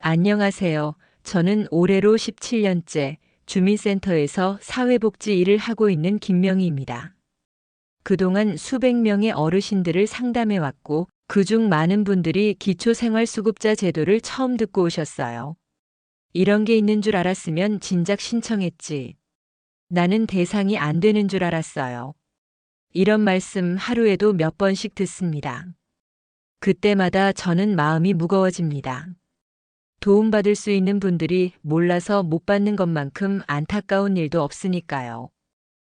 안녕하세요. 저는 올해로 17년째 주민센터에서 사회복지 일을 하고 있는 김명희입니다. 그동안 수백 명의 어르신들을 상담해 왔고, 그중 많은 분들이 기초생활수급자 제도를 처음 듣고 오셨어요. 이런 게 있는 줄 알았으면 진작 신청했지. 나는 대상이 안 되는 줄 알았어요. 이런 말씀 하루에도 몇 번씩 듣습니다. 그때마다 저는 마음이 무거워집니다. 도움받을 수 있는 분들이 몰라서 못 받는 것만큼 안타까운 일도 없으니까요.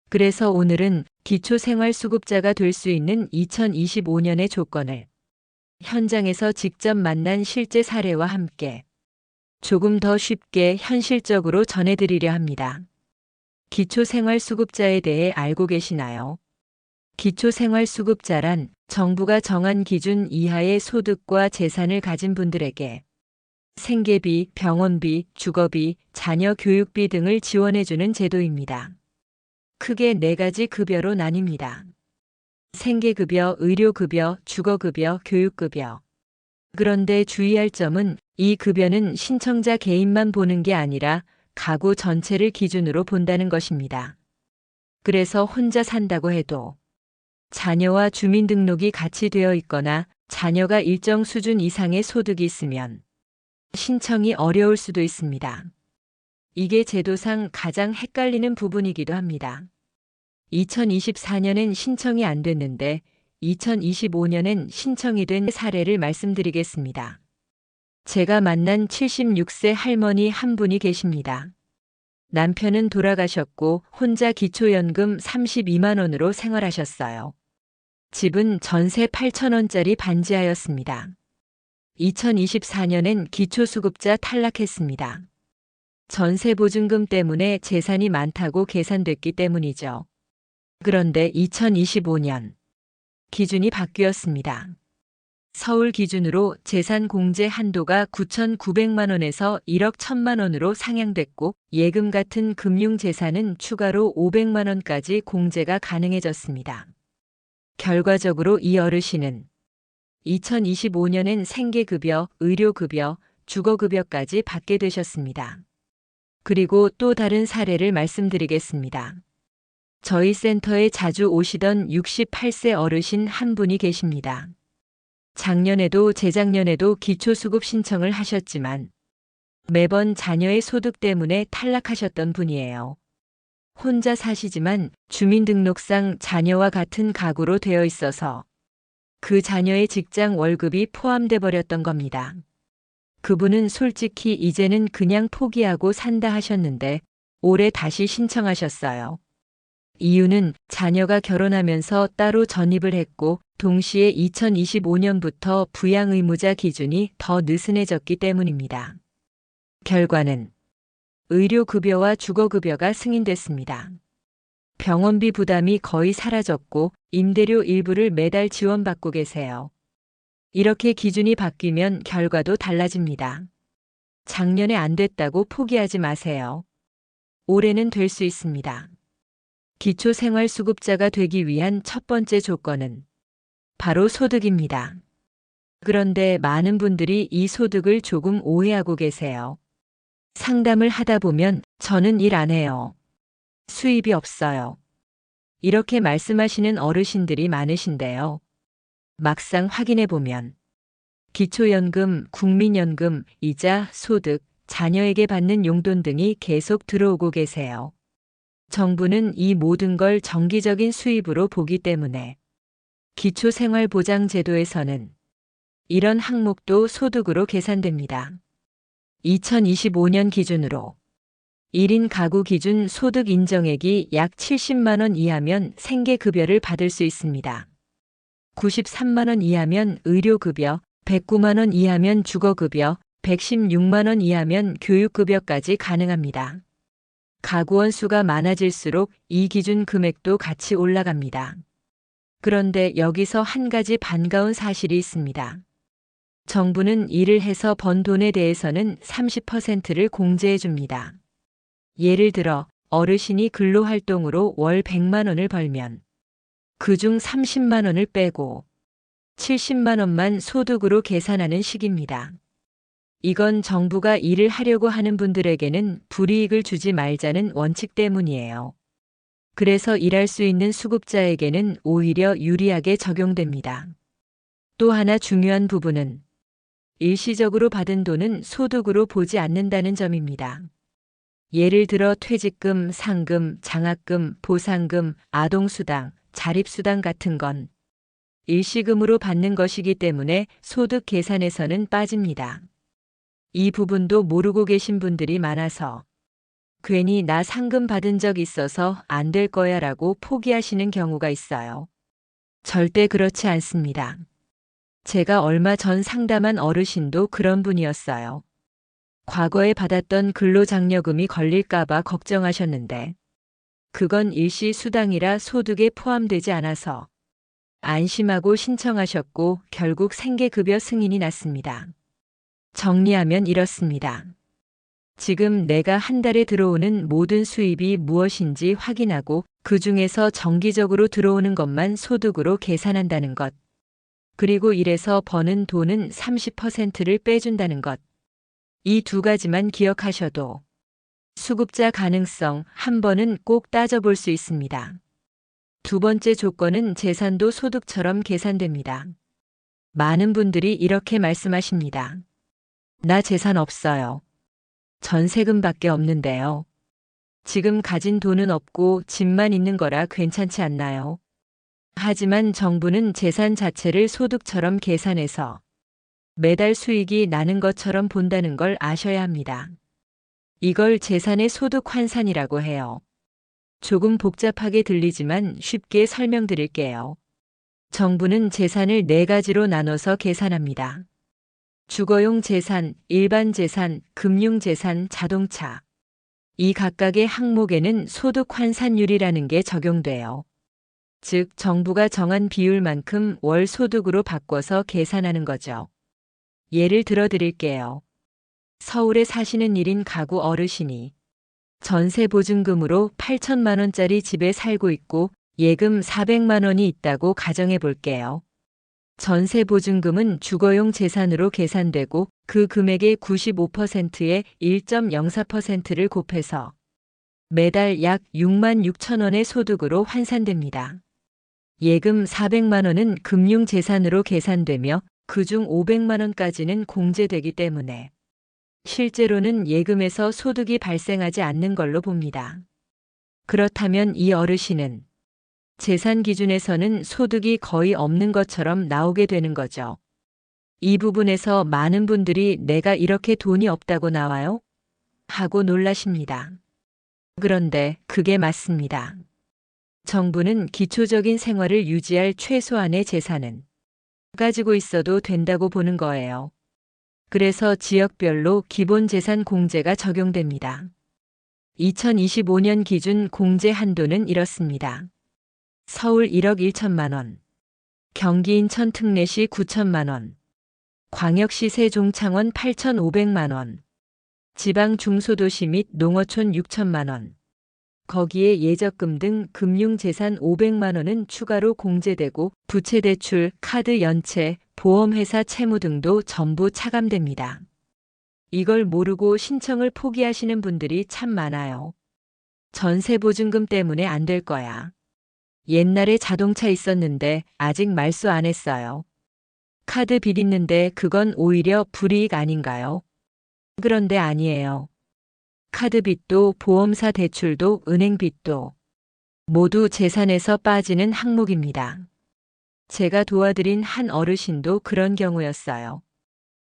그래서 오늘은 기초생활수급자가 될 수 있는 2025년의 조건을 현장에서 직접 만난 실제 사례와 함께 조금 더 쉽게 현실적으로 전해드리려 합니다. 기초생활수급자에 대해 알고 계시나요? 기초생활수급자란 정부가 정한 기준 이하의 소득과 재산을 가진 분들에게 생계비, 병원비, 주거비, 자녀 교육비 등을 지원해주는 제도입니다. 크게 네 가지 급여로 나뉩니다. 생계급여, 의료급여, 주거급여, 교육급여. 그런데 주의할 점은 이 급여는 신청자 개인만 보는 게 아니라 가구 전체를 기준으로 본다는 것입니다. 그래서 혼자 산다고 해도 자녀와 주민등록이 같이 되어 있거나 자녀가 일정 수준 이상의 소득이 있으면 신청이 어려울 수도 있습니다. 이게 제도상 가장 헷갈리는 부분이기도 합니다. 2024년엔 신청이 안 됐는데 2025년엔 신청이 된 사례를 말씀드리겠습니다. 제가 만난 76세 할머니 한 분이 계십니다. 남편은 돌아가셨고 혼자 기초연금 32만 원으로 생활하셨어요. 집은 전세 8천 원짜리 반지하였습니다. 2024년엔 기초수급자 탈락했습니다. 전세보증금 때문에 재산이 많다고 계산됐기 때문이죠. 그런데 2025년 기준이 바뀌었습니다. 서울 기준으로 재산 공제 한도가 9,900만 원에서 1억 1천만 원으로 상향됐고 예금 같은 금융 재산은 추가로 500만 원까지 공제가 가능해졌습니다. 결과적으로 이 어르신은 2025년엔 생계급여, 의료급여, 주거급여까지 받게 되셨습니다. 그리고 또 다른 사례를 말씀드리겠습니다. 저희 센터에 자주 오시던 68세 어르신 한 분이 계십니다. 작년에도 재작년에도 기초수급 신청을 하셨지만 매번 자녀의 소득 때문에 탈락하셨던 분이에요. 혼자 사시지만 주민등록상 자녀와 같은 가구로 되어 있어서 그 자녀의 직장 월급이 포함돼 버렸던 겁니다. 그분은 솔직히 이제는 그냥 포기하고 산다 하셨는데 올해 다시 신청하셨어요. 이유는 자녀가 결혼하면서 따로 전입을 했고 동시에 2025년부터 부양 의무자 기준이 더 느슨해졌기 때문입니다. 결과는 의료급여와 주거급여가 승인됐습니다. 병원비 부담이 거의 사라졌고 임대료 일부를 매달 지원받고 계세요. 이렇게 기준이 바뀌면 결과도 달라집니다. 작년에 안 됐다고 포기하지 마세요. 올해는 될 수 있습니다. 기초생활수급자가 되기 위한 첫 번째 조건은 바로 소득입니다. 그런데 많은 분들이 이 소득을 조금 오해하고 계세요. 상담을 하다 보면 저는 일 안 해요. 수입이 없어요. 이렇게 말씀하시는 어르신들이 많으신데요. 막상 확인해 보면 기초연금, 국민연금, 이자, 소득, 자녀에게 받는 용돈 등이 계속 들어오고 계세요. 정부는 이 모든 걸 정기적인 수입으로 보기 때문에 기초생활보장제도에서는 이런 항목도 소득으로 계산됩니다. 2025년 기준으로 1인 가구 기준 소득 인정액이 약 70만 원 이하면 생계급여를 받을 수 있습니다. 93만 원 이하면 의료급여, 109만 원 이하면 주거급여, 116만 원 이하면 교육급여까지 가능합니다. 가구원 수가 많아질수록 이 기준 금액도 같이 올라갑니다. 그런데 여기서 한 가지 반가운 사실이 있습니다. 정부는 일을 해서 번 돈에 대해서는 30%를 공제해 줍니다. 예를 들어 어르신이 근로활동으로 월 100만 원을 벌면 그중 30만 원을 빼고 70만 원만 소득으로 계산하는 식입니다. 이건 정부가 일을 하려고 하는 분들에게는 불이익을 주지 말자는 원칙 때문이에요. 그래서 일할 수 있는 수급자에게는 오히려 유리하게 적용됩니다. 또 하나 중요한 부분은 일시적으로 받은 돈은 소득으로 보지 않는다는 점입니다. 예를 들어 퇴직금, 상금, 장학금, 보상금, 아동수당, 자립수당 같은 건 일시금으로 받는 것이기 때문에 소득 계산에서는 빠집니다. 이 부분도 모르고 계신 분들이 많아서 괜히 나 상금 받은 적 있어서 안 될 거야 라고 포기하시는 경우가 있어요. 절대 그렇지 않습니다. 제가 얼마 전 상담한 어르신도 그런 분이었어요. 과거에 받았던 근로장려금이 걸릴까봐 걱정하셨는데, 그건 일시 수당이라 소득에 포함되지 않아서 안심하고 신청하셨고 결국 생계급여 승인이 났습니다. 정리하면 이렇습니다. 지금 내가 한 달에 들어오는 모든 수입이 무엇인지 확인하고 그 중에서 정기적으로 들어오는 것만 소득으로 계산한다는 것. 그리고 일해서 버는 돈은 30%를 빼준다는 것. 이 두 가지만 기억하셔도 수급자 가능성 한 번은 꼭 따져볼 수 있습니다. 두 번째 조건은 재산도 소득처럼 계산됩니다. 많은 분들이 이렇게 말씀하십니다. 나 재산 없어요. 전세금밖에 없는데요. 지금 가진 돈은 없고 집만 있는 거라 괜찮지 않나요? 하지만 정부는 재산 자체를 소득처럼 계산해서 매달 수익이 나는 것처럼 본다는 걸 아셔야 합니다. 이걸 재산의 소득 환산이라고 해요. 조금 복잡하게 들리지만 쉽게 설명드릴게요. 정부는 재산을 네 가지로 나눠서 계산합니다. 주거용 재산, 일반 재산, 금융 재산, 자동차. 이 각각의 항목에는 소득 환산율이라는 게 적용돼요. 즉, 정부가 정한 비율만큼 월 소득으로 바꿔서 계산하는 거죠. 예를 들어 드릴게요. 서울에 사시는 1인 가구 어르신이 전세 보증금으로 8천만 원짜리 집에 살고 있고 예금 400만 원이 있다고 가정해 볼게요. 전세 보증금은 주거용 재산으로 계산되고 그 금액의 95%에 1.04%를 곱해서 매달 약 6만 6천 원의 소득으로 환산됩니다. 예금 400만 원은 금융 재산으로 계산되며 그중 500만 원까지는 공제되기 때문에 실제로는 예금에서 소득이 발생하지 않는 걸로 봅니다. 그렇다면 이 어르신은 재산 기준에서는 소득이 거의 없는 것처럼 나오게 되는 거죠. 이 부분에서 많은 분들이 내가 이렇게 돈이 없다고 나와요? 하고 놀라십니다. 그런데 그게 맞습니다. 정부는 기초적인 생활을 유지할 최소한의 재산은 가지고 있어도 된다고 보는 거예요. 그래서 지역별로 기본 재산 공제가 적용됩니다. 2025년 기준 공제 한도는 이렇습니다. 서울 1억 1천만 원, 경기 인천 특례시 9천만 원, 광역시 세종창원 8,500만 원, 지방 중소도시 및 농어촌 6천만 원, 거기에 예적금 등 금융재산 500만 원은 추가로 공제되고 부채대출, 카드 연체, 보험회사 채무 등도 전부 차감됩니다. 이걸 모르고 신청을 포기하시는 분들이 참 많아요. 전세보증금 때문에 안 될 거야. 옛날에 자동차 있었는데 아직 말소 안 했어요. 카드 빚 있는데 그건 오히려 불이익 아닌가요? 그런데 아니에요. 카드 빚도 보험사 대출도 은행 빚도 모두 재산에서 빠지는 항목입니다. 제가 도와드린 한 어르신도 그런 경우였어요.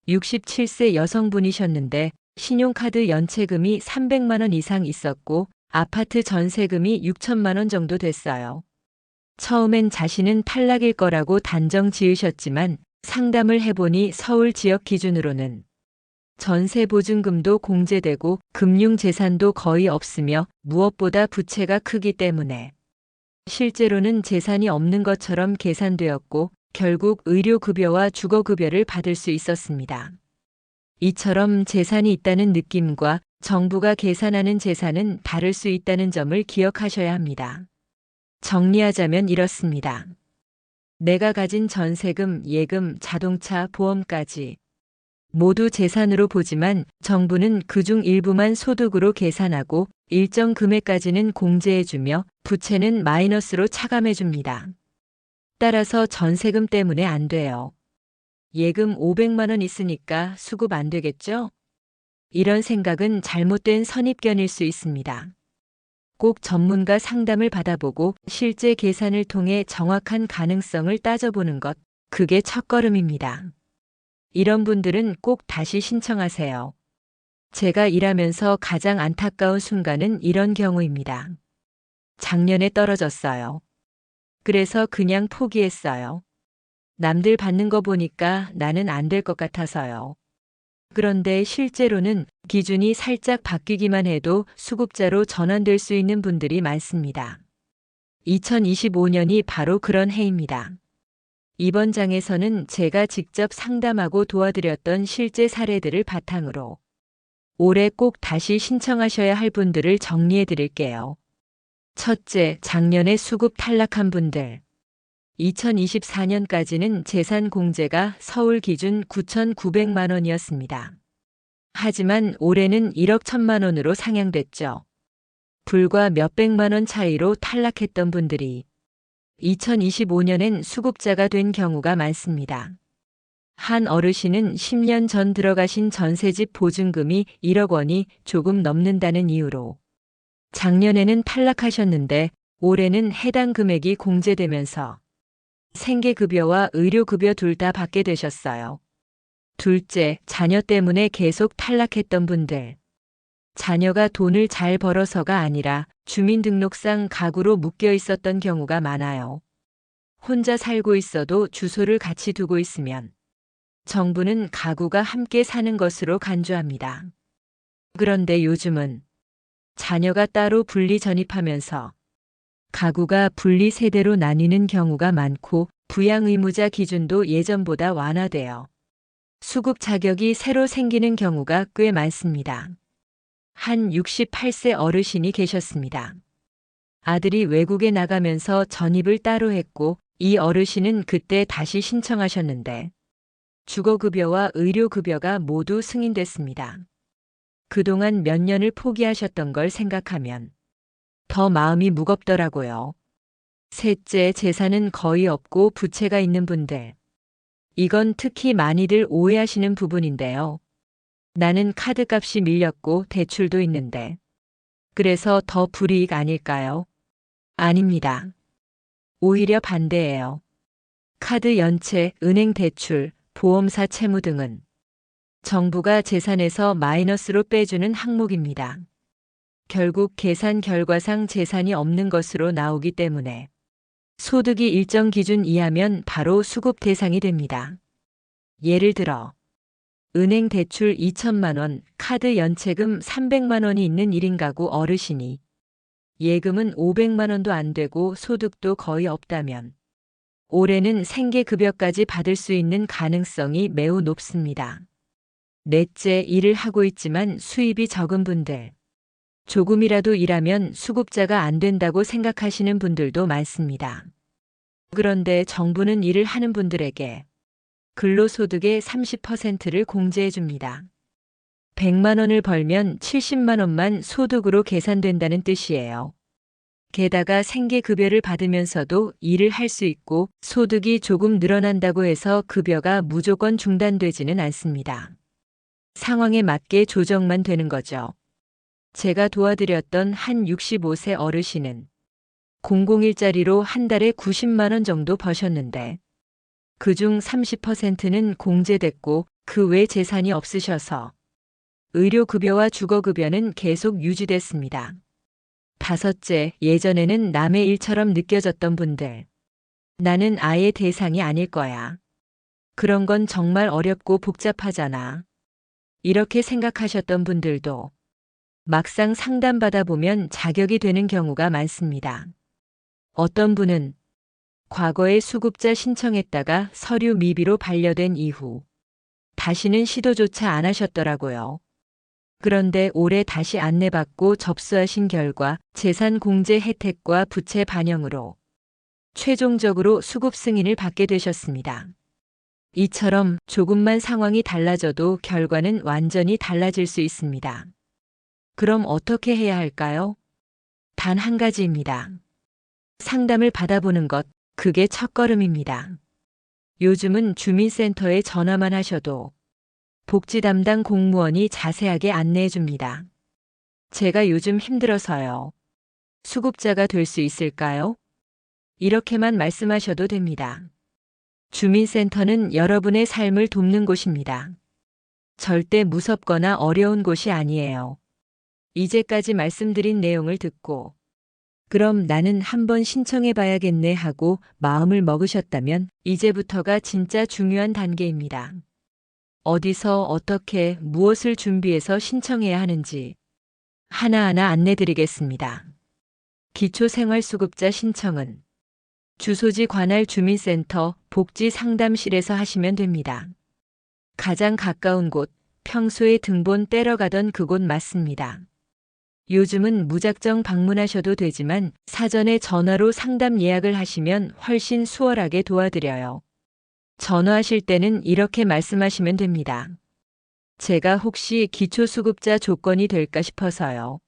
67세 여성분이셨는데 신용카드 연체금이 300만원 이상 있었고 아파트 전세금이 6천만원 정도 됐어요. 처음엔 자신은 탈락일 거라고 단정 지으셨지만 상담을 해보니 서울 지역 기준으로는 전세 보증금도 공제되고 금융 재산도 거의 없으며 무엇보다 부채가 크기 때문에 실제로는 재산이 없는 것처럼 계산되었고 결국 의료급여와 주거급여를 받을 수 있었습니다. 이처럼 재산이 있다는 느낌과 정부가 계산하는 재산은 다를 수 있다는 점을 기억하셔야 합니다. 정리하자면 이렇습니다. 내가 가진 전세금, 예금, 자동차, 보험까지 모두 재산으로 보지만 정부는 그중 일부만 소득으로 계산하고 일정 금액까지는 공제해주며 부채는 마이너스로 차감해줍니다. 따라서 전세금 때문에 안 돼요. 예금 500만 원 있으니까 수급 안 되겠죠? 이런 생각은 잘못된 선입견일 수 있습니다. 꼭 전문가 상담을 받아보고 실제 계산을 통해 정확한 가능성을 따져보는 것, 그게 첫걸음입니다. 이런 분들은 꼭 다시 신청하세요. 제가 일하면서 가장 안타까운 순간은 이런 경우입니다. 작년에 떨어졌어요. 그래서 그냥 포기했어요. 남들 받는 거 보니까 나는 안 될 것 같아서요. 그런데 실제로는 기준이 살짝 바뀌기만 해도 수급자로 전환될 수 있는 분들이 많습니다. 2025년이 바로 그런 해입니다. 이번 장에서는 제가 직접 상담하고 도와드렸던 실제 사례들을 바탕으로 올해 꼭 다시 신청하셔야 할 분들을 정리해 드릴게요. 첫째, 작년에 수급 탈락한 분들. 2024년까지는 재산 공제가 서울 기준 9,900만 원이었습니다. 하지만 올해는 1억 1천만 원으로 상향됐죠. 불과 몇백만 원 차이로 탈락했던 분들이 2025년엔 수급자가 된 경우가 많습니다. 한 어르신은 10년 전 들어가신 전세집 보증금이 1억 원이 조금 넘는다는 이유로 작년에는 탈락하셨는데 올해는 해당 금액이 공제되면서 생계급여와 의료급여 둘 다 받게 되셨어요. 둘째, 자녀 때문에 계속 탈락했던 분들. 자녀가 돈을 잘 벌어서가 아니라 주민등록상 가구로 묶여 있었던 경우가 많아요. 혼자 살고 있어도 주소를 같이 두고 있으면 정부는 가구가 함께 사는 것으로 간주합니다. 그런데 요즘은 자녀가 따로 분리 전입하면서 가구가 분리 세대로 나뉘는 경우가 많고 부양 의무자 기준도 예전보다 완화되어 수급 자격이 새로 생기는 경우가 꽤 많습니다. 한 68세 어르신이 계셨습니다. 아들이 외국에 나가면서 전입을 따로 했고 이 어르신은 그때 다시 신청하셨는데 주거급여와 의료급여가 모두 승인됐습니다. 그동안 몇 년을 포기하셨던 걸 생각하면 더 마음이 무겁더라고요. 셋째, 재산은 거의 없고 부채가 있는 분들. 이건 특히 많이들 오해하시는 부분인데요. 나는 카드값이 밀렸고 대출도 있는데. 그래서 더 불이익 아닐까요? 아닙니다. 오히려 반대예요. 카드 연체, 은행 대출, 보험사 채무 등은 정부가 재산에서 마이너스로 빼주는 항목입니다. 결국 계산 결과상 재산이 없는 것으로 나오기 때문에 소득이 일정 기준 이하면 바로 수급 대상이 됩니다. 예를 들어 은행 대출 2천만 원, 카드 연체금 300만 원이 있는 1인 가구 어르신이 예금은 500만 원도 안 되고 소득도 거의 없다면 올해는 생계급여까지 받을 수 있는 가능성이 매우 높습니다. 넷째, 일을 하고 있지만 수입이 적은 분들. 조금이라도 일하면 수급자가 안 된다고 생각하시는 분들도 많습니다. 그런데 정부는 일을 하는 분들에게 근로소득의 30%를 공제해 줍니다. 100만 원을 벌면 70만 원만 소득으로 계산된다는 뜻이에요. 게다가 생계급여를 받으면서도 일을 할 수 있고 소득이 조금 늘어난다고 해서 급여가 무조건 중단되지는 않습니다. 상황에 맞게 조정만 되는 거죠. 제가 도와드렸던 한 65세 어르신은 공공일자리로 한 달에 90만 원 정도 버셨는데 그중 30%는 공제됐고 그 외 재산이 없으셔서 의료급여와 주거급여는 계속 유지됐습니다. 다섯째, 예전에는 남의 일처럼 느껴졌던 분들. 나는 아예 대상이 아닐 거야. 그런 건 정말 어렵고 복잡하잖아. 이렇게 생각하셨던 분들도 막상 상담받아 보면 자격이 되는 경우가 많습니다. 어떤 분은 과거에 수급자 신청했다가 서류 미비로 반려된 이후 다시는 시도조차 안 하셨더라고요. 그런데 올해 다시 안내받고 접수하신 결과 재산 공제 혜택과 부채 반영으로 최종적으로 수급 승인을 받게 되셨습니다. 이처럼 조금만 상황이 달라져도 결과는 완전히 달라질 수 있습니다. 그럼 어떻게 해야 할까요? 단 한 가지입니다. 상담을 받아보는 것, 그게 첫걸음입니다. 요즘은 주민센터에 전화만 하셔도 복지 담당 공무원이 자세하게 안내해 줍니다. 제가 요즘 힘들어서요. 수급자가 될 수 있을까요? 이렇게만 말씀하셔도 됩니다. 주민센터는 여러분의 삶을 돕는 곳입니다. 절대 무섭거나 어려운 곳이 아니에요. 이제까지 말씀드린 내용을 듣고 그럼 나는 한번 신청해 봐야겠네 하고 마음을 먹으셨다면 이제부터가 진짜 중요한 단계입니다. 어디서 어떻게 무엇을 준비해서 신청해야 하는지 하나하나 안내 드리겠습니다. 기초생활수급자 신청은 주소지 관할 주민센터 복지 상담실에서 하시면 됩니다. 가장 가까운 곳, 평소에 등본 떼러 가던 그곳 맞습니다. 요즘은 무작정 방문하셔도 되지만 사전에 전화로 상담 예약을 하시면 훨씬 수월하게 도와드려요. 전화하실 때는 이렇게 말씀하시면 됩니다. 제가 혹시 기초수급자 조건이 될까 싶어서요.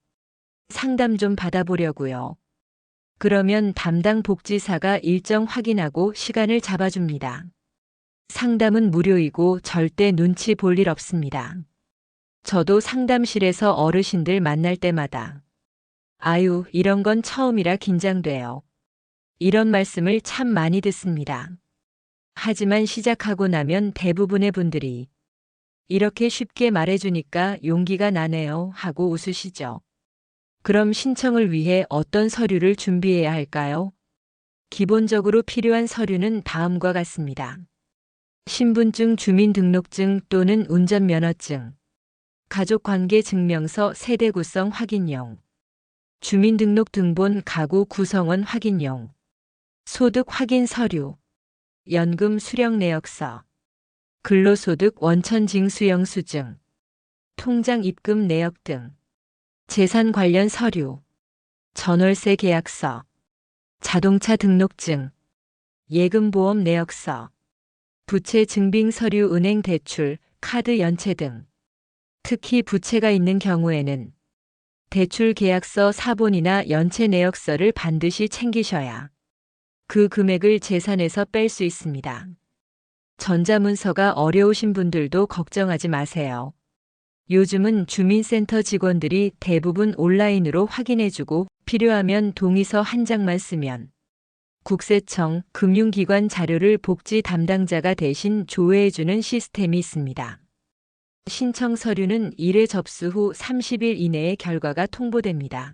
상담 좀 받아보려고요. 그러면 담당 복지사가 일정 확인하고 시간을 잡아줍니다. 상담은 무료이고 절대 눈치 볼 일 없습니다. 저도 상담실에서 어르신들 만날 때마다 아유, 이런 건 처음이라 긴장돼요. 이런 말씀을 참 많이 듣습니다. 하지만 시작하고 나면 대부분의 분들이 이렇게 쉽게 말해주니까 용기가 나네요 하고 웃으시죠. 그럼 신청을 위해 어떤 서류를 준비해야 할까요? 기본적으로 필요한 서류는 다음과 같습니다. 신분증, 주민등록증 또는 운전면허증, 가족관계 증명서 세대 구성 확인용, 주민등록 등본 가구 구성원 확인용, 소득 확인 서류, 연금 수령 내역서, 근로소득 원천징수 영수증, 통장 입금 내역 등, 재산 관련 서류, 전월세 계약서, 자동차 등록증, 예금보험 내역서, 부채 증빙 서류 은행 대출, 카드 연체 등. 특히 부채가 있는 경우에는 대출 계약서 사본이나 연체 내역서를 반드시 챙기셔야 그 금액을 재산에서 뺄 수 있습니다. 전자문서가 어려우신 분들도 걱정하지 마세요. 요즘은 주민센터 직원들이 대부분 온라인으로 확인해주고 필요하면 동의서 한 장만 쓰면 국세청, 금융기관 자료를 복지 담당자가 대신 조회해주는 시스템이 있습니다. 신청 서류는 1회 접수 후 30일 이내에 결과가 통보됩니다.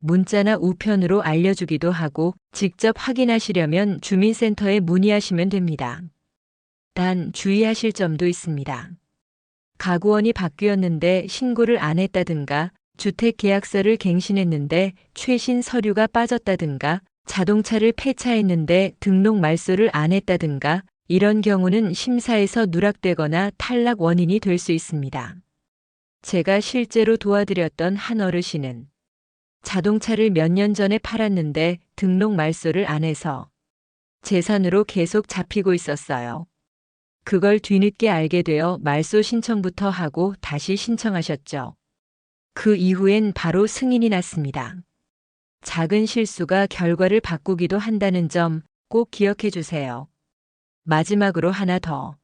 문자나 우편으로 알려주기도 하고 직접 확인하시려면 주민센터에 문의하시면 됩니다. 단 주의하실 점도 있습니다. 가구원이 바뀌었는데 신고를 안 했다든가 주택계약서를 갱신했는데 최신 서류가 빠졌다든가 자동차를 폐차했는데 등록 말소를 안 했다든가 이런 경우는 심사에서 누락되거나 탈락 원인이 될 수 있습니다. 제가 실제로 도와드렸던 한 어르신은 자동차를 몇 년 전에 팔았는데 등록 말소를 안 해서 재산으로 계속 잡히고 있었어요. 그걸 뒤늦게 알게 되어 말소 신청부터 하고 다시 신청하셨죠. 그 이후엔 바로 승인이 났습니다. 작은 실수가 결과를 바꾸기도 한다는 점 꼭 기억해 주세요. 마지막으로 하나 더.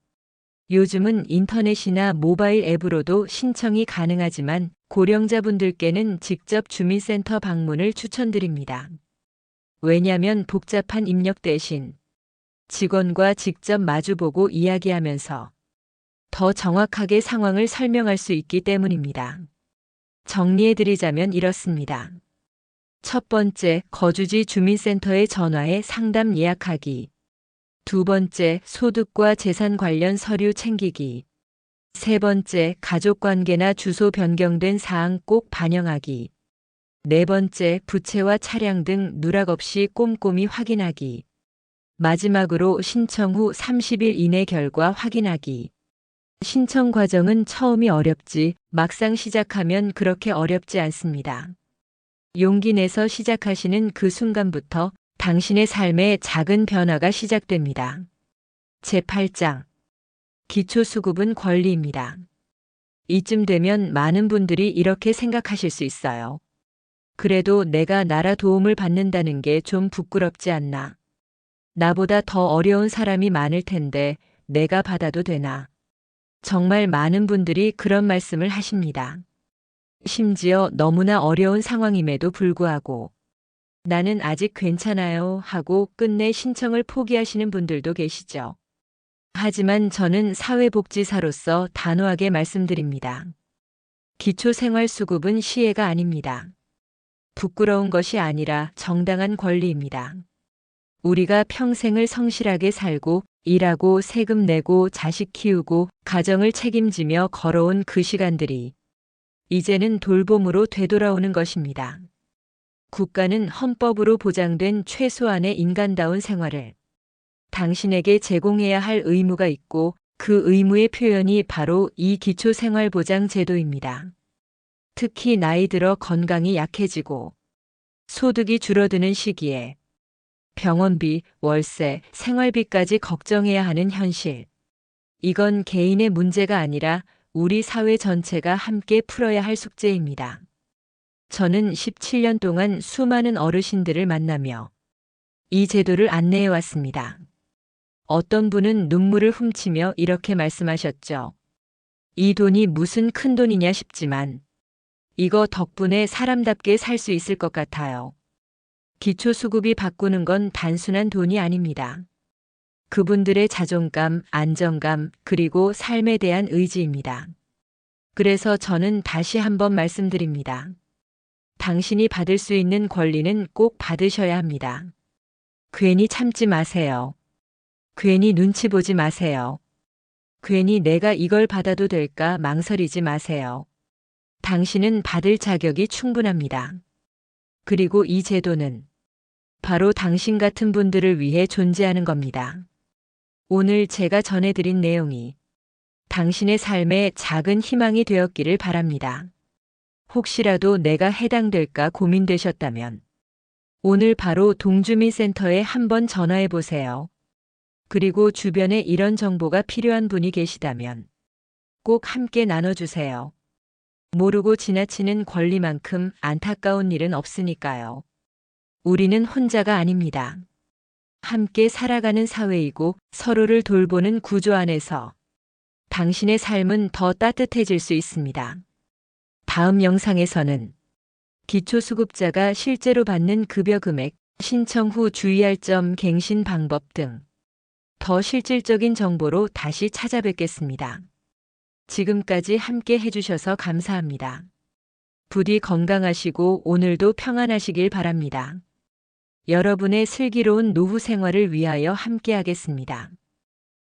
요즘은 인터넷이나 모바일 앱으로도 신청이 가능하지만 고령자분들께는 직접 주민센터 방문을 추천드립니다. 왜냐면 복잡한 입력 대신 직원과 직접 마주보고 이야기하면서 더 정확하게 상황을 설명할 수 있기 때문입니다. 정리해드리자면 이렇습니다. 첫 번째, 거주지 주민센터에 전화해 상담 예약하기. 두 번째, 소득과 재산 관련 서류 챙기기. 세 번째, 가족 관계나 주소 변경된 사항 꼭 반영하기. 네 번째, 부채와 차량 등 누락 없이 꼼꼼히 확인하기. 마지막으로 신청 후 30일 이내 결과 확인하기. 신청 과정은 처음이 어렵지 막상 시작하면 그렇게 어렵지 않습니다. 용기 내서 시작하시는 그 순간부터 당신의 삶에 작은 변화가 시작됩니다. 제8장 기초수급은 권리입니다. 이쯤 되면 많은 분들이 이렇게 생각하실 수 있어요. 그래도 내가 나라 도움을 받는다는 게 좀 부끄럽지 않나. 나보다 더 어려운 사람이 많을 텐데 내가 받아도 되나. 정말 많은 분들이 그런 말씀을 하십니다. 심지어 너무나 어려운 상황임에도 불구하고 나는 아직 괜찮아요 하고 끝내 신청을 포기하시는 분들도 계시죠. 하지만 저는 사회복지사로서 단호하게 말씀드립니다. 기초생활수급은 시혜가 아닙니다. 부끄러운 것이 아니라 정당한 권리입니다. 우리가 평생을 성실하게 살고 일하고 세금 내고 자식 키우고 가정을 책임지며 걸어온 그 시간들이 이제는 돌봄으로 되돌아오는 것입니다. 국가는 헌법으로 보장된 최소한의 인간다운 생활을 당신에게 제공해야 할 의무가 있고 그 의무의 표현이 바로 이 기초생활보장 제도입니다. 특히 나이 들어 건강이 약해지고 소득이 줄어드는 시기에 병원비, 월세, 생활비까지 걱정해야 하는 현실. 이건 개인의 문제가 아니라 우리 사회 전체가 함께 풀어야 할 숙제입니다. 저는 17년 동안 수많은 어르신들을 만나며 이 제도를 안내해 왔습니다. 어떤 분은 눈물을 훔치며 이렇게 말씀하셨죠. 이 돈이 무슨 큰 돈이냐 싶지만 이거 덕분에 사람답게 살 수 있을 것 같아요. 기초수급이 바꾸는 건 단순한 돈이 아닙니다. 그분들의 자존감, 안정감, 그리고 삶에 대한 의지입니다. 그래서 저는 다시 한번 말씀드립니다. 당신이 받을 수 있는 권리는 꼭 받으셔야 합니다. 괜히 참지 마세요. 괜히 눈치 보지 마세요. 괜히 내가 이걸 받아도 될까 망설이지 마세요. 당신은 받을 자격이 충분합니다. 그리고 이 제도는 바로 당신 같은 분들을 위해 존재하는 겁니다. 오늘 제가 전해드린 내용이 당신의 삶에 작은 희망이 되었기를 바랍니다. 혹시라도 내가 해당될까 고민되셨다면 오늘 바로 동주민센터에 한번 전화해 보세요. 그리고 주변에 이런 정보가 필요한 분이 계시다면 꼭 함께 나눠주세요. 모르고 지나치는 권리만큼 안타까운 일은 없으니까요. 우리는 혼자가 아닙니다. 함께 살아가는 사회이고 서로를 돌보는 구조 안에서 당신의 삶은 더 따뜻해질 수 있습니다. 다음 영상에서는 기초수급자가 실제로 받는 급여 금액, 신청 후 주의할 점, 갱신 방법 등 더 실질적인 정보로 다시 찾아뵙겠습니다. 지금까지 함께 해주셔서 감사합니다. 부디 건강하시고 오늘도 평안하시길 바랍니다. 여러분의 슬기로운 노후 생활을 위하여 함께하겠습니다.